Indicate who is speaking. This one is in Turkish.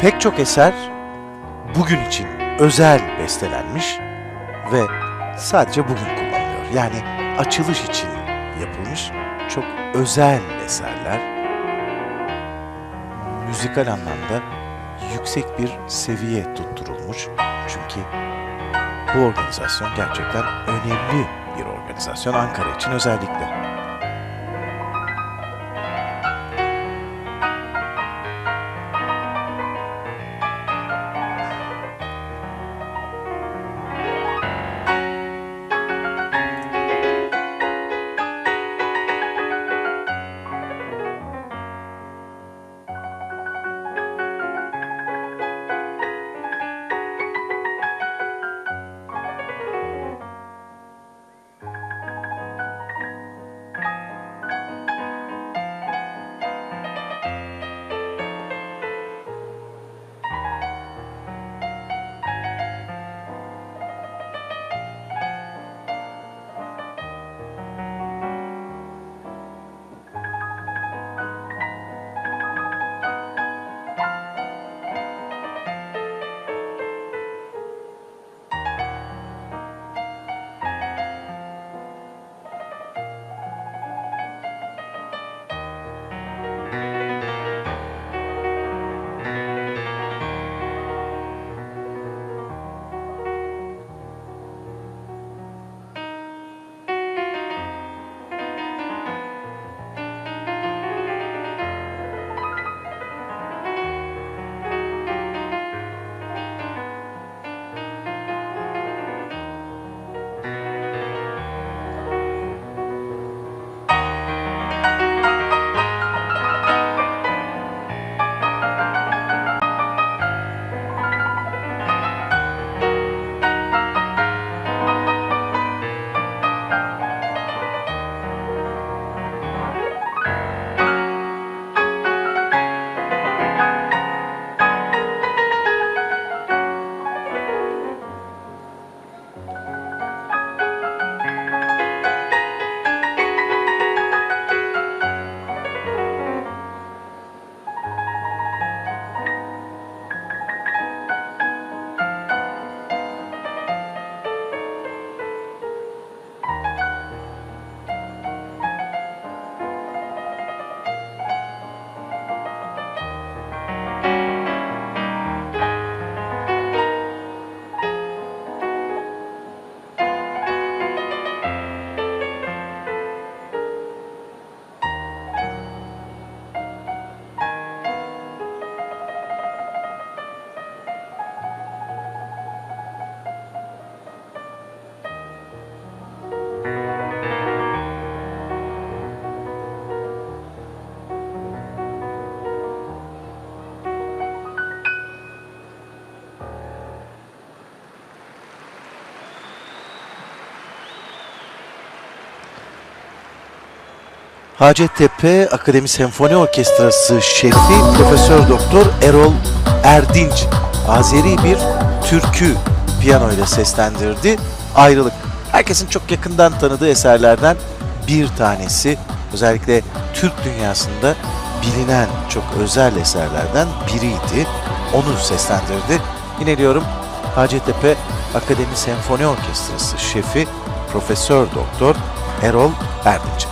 Speaker 1: Pek çok eser bugün için özel bestelenmiş ve sadece bugün kullanılıyor. Yani açılış için yapılmış çok özel eserler. Müzikal anlamda yüksek bir seviye tutturulmuş. Çünkü bu organizasyon gerçekten önemli bir organizasyon Ankara için özellikle. Hacettepe Akademi Senfoni Orkestrası şefi Profesör Doktor Erol Erdinç Azeri bir türkü piyano ile seslendirdi. Ayrılık. Herkesin çok yakından tanıdığı eserlerden bir tanesi. Özellikle Türk dünyasında bilinen çok özel eserlerden biriydi. Onu seslendirdi. Yine diyorum Hacettepe Akademi Senfoni Orkestrası şefi Profesör Doktor Erol Erdinç.